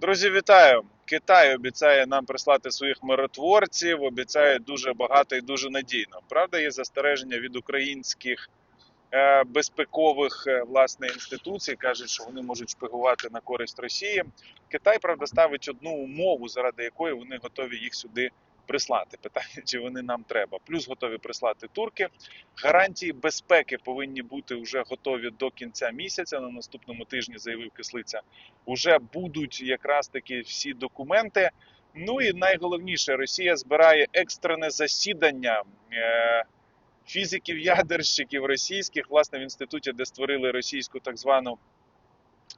Друзі, вітаю! Китай обіцяє нам прислати своїх миротворців, обіцяє дуже багато і дуже надійно. Правда, є застереження від українських е, безпекових е, власне інституцій. кажуть, що вони можуть шпигувати на користь Росії. Китай правда ставить одну умову, заради якої вони готові їх сюди прислати. Питання, чи вони нам треба. Плюс готові прислати турки. Гарантії безпеки повинні бути вже готові до кінця місяця. На наступному тижні заявив кислиця. Уже будуть якраз таки всі документи. Ну і найголовніше, Росія збирає екстрене засідання е, фізиків, ядерщиків російських, власне, в інституті, де створили російську так звану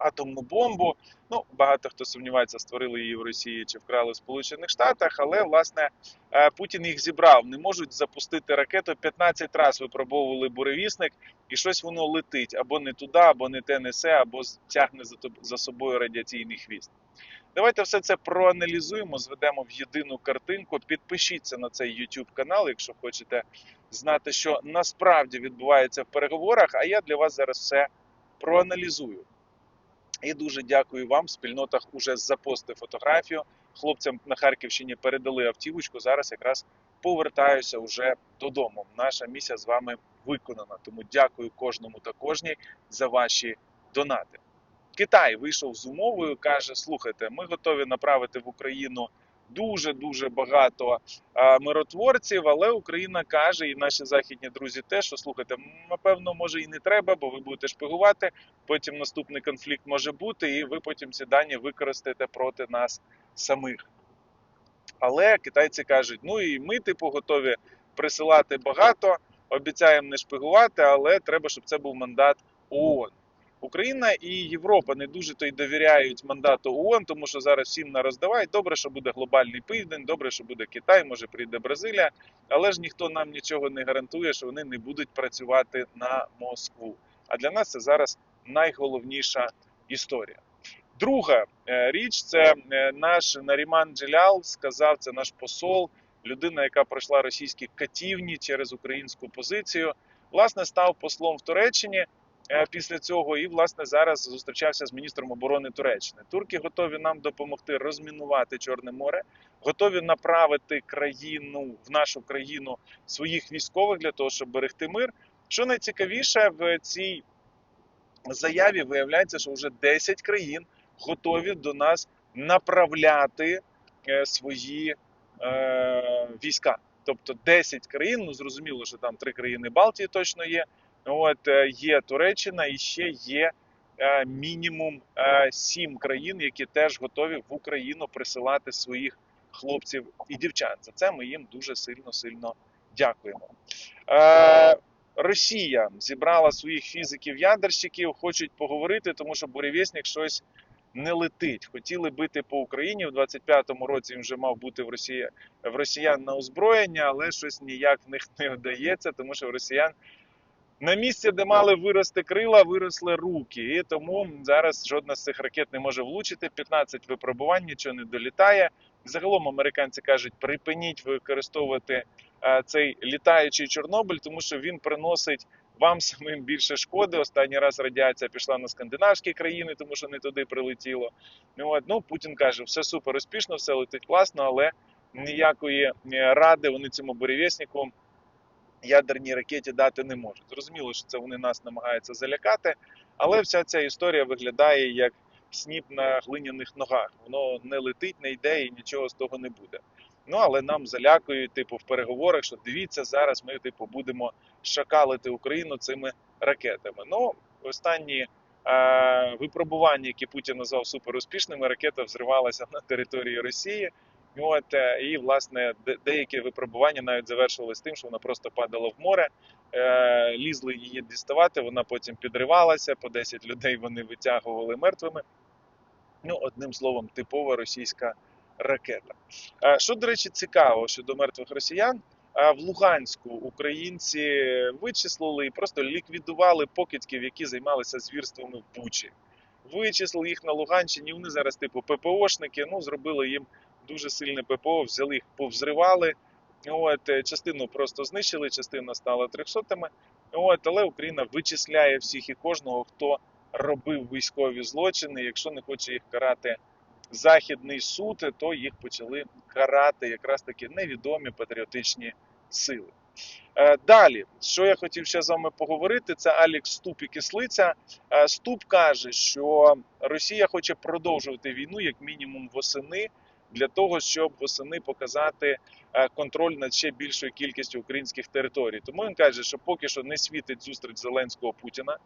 атомну бомбу. Ну, багато хто сумнівається, створили її в Росії чи вкрали в Сполучених Штатах, але власне е, Путін їх зібрав. Не можуть запустити ракету. 15 разів випробовували буревісник, і щось воно летить або не туди, або не те несе, або тягне за собою радіаційний хвіст. Давайте все це проаналізуємо, зведемо в єдину картинку. Підпишіться на цей YouTube канал, якщо хочете знати, що насправді відбувається в переговорах. А я для вас зараз все проаналізую. І дуже дякую вам. В спільнотах уже запостив фотографію. Хлопцям на Харківщині передали автівочку. Зараз якраз повертаюся вже додому. Наша місія з вами виконана. Тому дякую кожному та кожній за ваші донати. Китай вийшов з умовою, каже: слухайте, ми готові направити в Україну дуже дуже багато миротворців, але Україна каже, і наші західні друзі теж, що слухайте, напевно, може і не треба, бо ви будете шпигувати. Потім наступний конфлікт може бути, і ви потім ці дані використаєте проти нас самих. Але китайці кажуть: ну і ми, типу, готові присилати багато, обіцяємо не шпигувати, але треба, щоб це був мандат ООН. Україна і Європа не дуже то й довіряють мандату ООН, тому що зараз всім на роздавають. Добре, що буде глобальний південь, добре, що буде Китай, може прийде Бразилія, але ж ніхто нам нічого не гарантує, що вони не будуть працювати на Москву. А для нас це зараз найголовніша історія. Друга е, річ це е, наш Наріман Джелял сказав, це наш посол, людина, яка пройшла російські катівні через українську позицію. Власне, став послом в Туреччині після цього, і власне зараз зустрічався з міністром оборони Туреччини. Турки готові нам допомогти розмінувати Чорне море, готові направити країну в нашу країну своїх військових для того, щоб берегти мир. Що найцікавіше в цій заяві виявляється, що вже 10 країн готові до нас направляти е, свої е, війська. Тобто 10 країн, ну зрозуміло, що там три країни Балтії точно є. От е, є Туреччина і ще є е, мінімум е, 7 країн, які теж готові в Україну присилати своїх хлопців і дівчат. За це ми їм дуже сильно сильно дякуємо. Росія зібрала своїх фізиків-ядерщиків, хочуть поговорити, тому що буревісник щось не летить. Хотіли бити по Україні в 25-му році. Він вже мав бути в Росії в росіян на озброєння, але щось ніяк в них не вдається, тому що в росіян на місці, де мали вирости крила, виросли руки. І тому зараз жодна з цих ракет не може влучити. 15 випробувань, нічого не долітає. Загалом американці кажуть, припиніть використовувати е, цей літаючий Чорнобиль, тому що він приносить вам самим більше шкоди. Останній раз радіація пішла на скандинавські країни, тому що не туди прилетіло. Ну, от, ну Путін каже, все супер успішно, все летить класно, але ніякої е, ради вони цьому буревіснику ядерній ракеті дати не можуть. Зрозуміло, що це вони нас намагаються залякати, але вся ця історія виглядає як сніп на глиняних ногах. Воно не летить, не йде і нічого з того не буде. Ну але нам залякують, типу, в переговорах, що дивіться, зараз ми типу будемо шакалити Україну цими ракетами. Ну, останні е, випробування, які Путін назвав суперуспішними, ракета взривалася на території Росії. От і власне деякі випробування навіть завершились тим, що вона просто падала в море, е, лізли її діставати. Вона потім підривалася. По 10 людей вони витягували мертвими. Ну, одним словом, типова російська ракета. Е, Що, до речі, цікаво щодо мертвих росіян. е, В Луганську українці вичислили і просто ліквідували покидьків, які займалися звірствами в Бучі. Вичислили їх на Луганщині. Вони зараз, типу, ППОшники. Ну, зробили їм дуже сильне ППО, взяли їх, повзривали. От, е, частину просто знищили, частина стала трьохсотими. От, але Україна вичисляє всіх і кожного, хто робив військові злочини, якщо не хоче їх карати західний суд, то їх почали карати якраз таки невідомі патріотичні сили. Е, Далі, що я хотів ще з вами поговорити, це Алікс Ступ і Кислиця. Е, Ступ каже, що Росія хоче продовжувати війну як мінімум восени, для того, щоб восени показати е, контроль над ще більшою кількістю українських територій. Тому він каже, що поки що не світить зустріч Зеленського Путіна,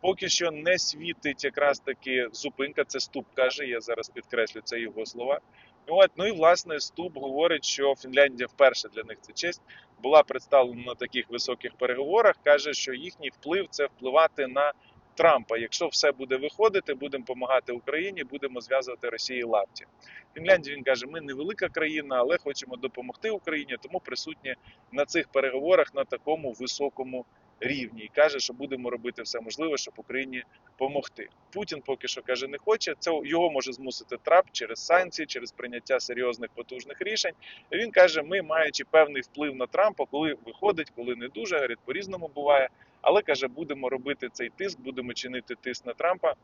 поки що не світить якраз таки зупинка. Це Ступ каже. Я зараз підкреслю це його слова. От, ну і власне Ступ говорить, що Фінляндія вперше для них це честь була представлена на таких високих переговорах. каже, що їхній вплив це впливати на Трампа. Якщо все буде виходити, будемо допомагати Україні, будемо зв'язувати Росії лапті. Фінляндія він каже: ми невелика країна, але хочемо допомогти Україні, тому присутні на цих переговорах на такому високому рівні. І каже, що будемо робити все можливе, щоб Україні допомогти. Путін поки що каже, не хоче. Це його може змусити Трамп через санкції, через прийняття серйозних потужних рішень. І він каже: ми, маючи певний вплив на Трампа, коли виходить, коли не дуже, говорить, по-різному буває. Але каже, будемо робити цей тиск, будемо чинити тиск на Трампа.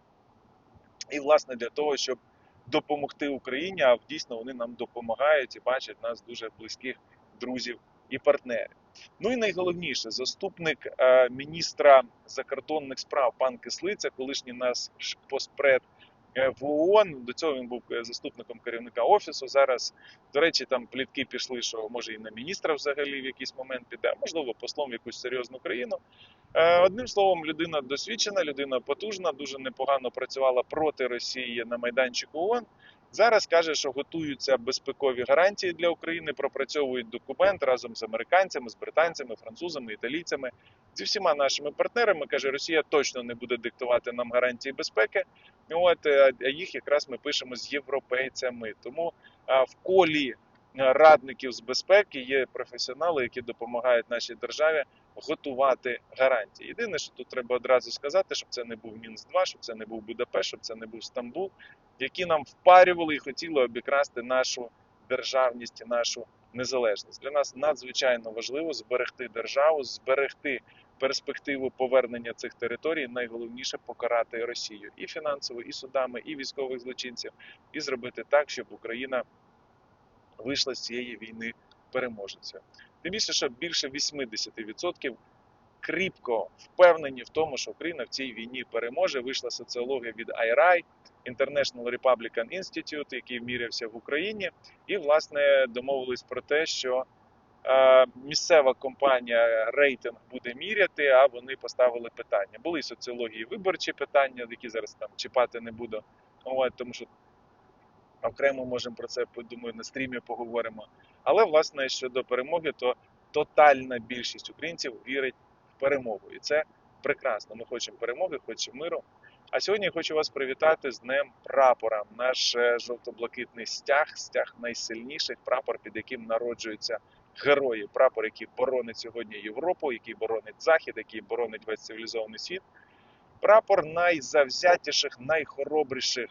І, власне, для того, щоб допомогти Україні, а дійсно вони нам допомагають і бачать нас дуже близьких друзів і партнерів. Ну і найголовніше, заступник е, міністра закордонних справ пан Кислиця, колишній наш постпред е, в ООН. До цього він був е, заступником керівника офісу. Зараз, до речі, там плітки пішли, що може і на міністра взагалі в якийсь момент піде, можливо, послом в якусь серйозну країну. Е, Одним словом, людина досвідчена, людина потужна, дуже непогано працювала проти Росії на майданчику ООН. Зараз каже, що готуються безпекові гарантії для України, пропрацьовують документ разом з американцями, з британцями, французами, італійцями, зі всіма нашими партнерами. каже, Росія точно не буде диктувати нам гарантії безпеки. От е, а їх якраз ми пишемо з європейцями. Тому в колі радників з безпеки є професіонали, які допомагають нашій державі готувати гарантії. Єдине, що тут треба одразу сказати, щоб це не був Мінськ 2 щоб це не був Будапешт, щоб це не був Стамбул, які нам впарювали і хотіли обікрасти нашу державність і нашу незалежність. Для нас надзвичайно важливо зберегти державу, зберегти перспективу повернення цих територій. Найголовніше покарати Росію і фінансово, і судами, і військових злочинців, і зробити так, щоб Україна вийшла з цієї війни переможецею. Тим більше, що більше 80% кріпко впевнені в тому, що Україна в цій війні переможе. Вийшла соціологія від IRI, International Republican Institute, який мірявся в Україні, і власне домовились про те, що е, місцева компанія рейтинг буде міряти, а вони поставили питання. Були соціології виборчі питання, які зараз там чіпати не буду, От, тому що окремо можемо про це думаю, на стрімі поговоримо. Але власне щодо перемоги, то тотальна більшість українців вірить в перемогу, і це прекрасно. Ми хочемо перемоги, хочемо миру. А сьогодні я хочу вас привітати з Днем прапора. Наш е, жовто-блакитний стяг, стяг найсильніших прапор, під яким народжуються герої. Прапор, який боронить сьогодні Європу, який боронить Захід, який боронить весь цивілізований світ. Прапор найзавзятіших, найхоробріших,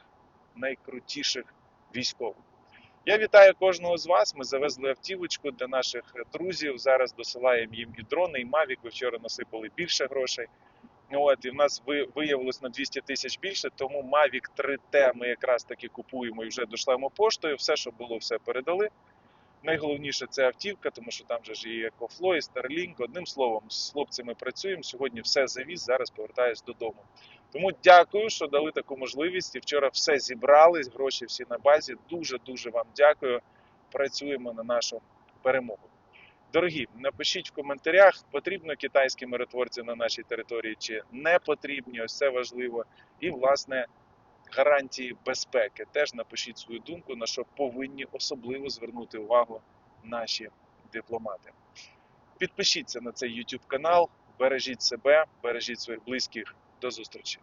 найкрутіших військових. Я вітаю кожного з вас. Ми завезли автівочку для наших друзів. Зараз досилаємо їм і дрони, і Мавік. Ви вчора насипали більше грошей. От, і в нас виявилось на 200 тисяч більше, тому Mavic 3T ми якраз таки купуємо і вже дошлемо поштою. Все, що було, все передали. Найголовніше це автівка, тому що там же ж і EcoFlow, і. Одним словом, з хлопцями працюємо. Сьогодні все завіз, зараз повертаюсь додому. Тому дякую, що дали таку можливість. І вчора все зібрали, гроші всі на базі. Дуже дуже вам дякую. Працюємо на нашу перемогу. Дорогі, напишіть в коментарях, потрібно китайські миротворці на нашій території чи не потрібні. Ось це важливо. І, власне, гарантії безпеки. Теж напишіть свою думку, на що повинні особливо звернути увагу наші дипломати. Підпишіться на цей YouTube канал, бережіть себе, бережіть своїх близьких. До зустрічі!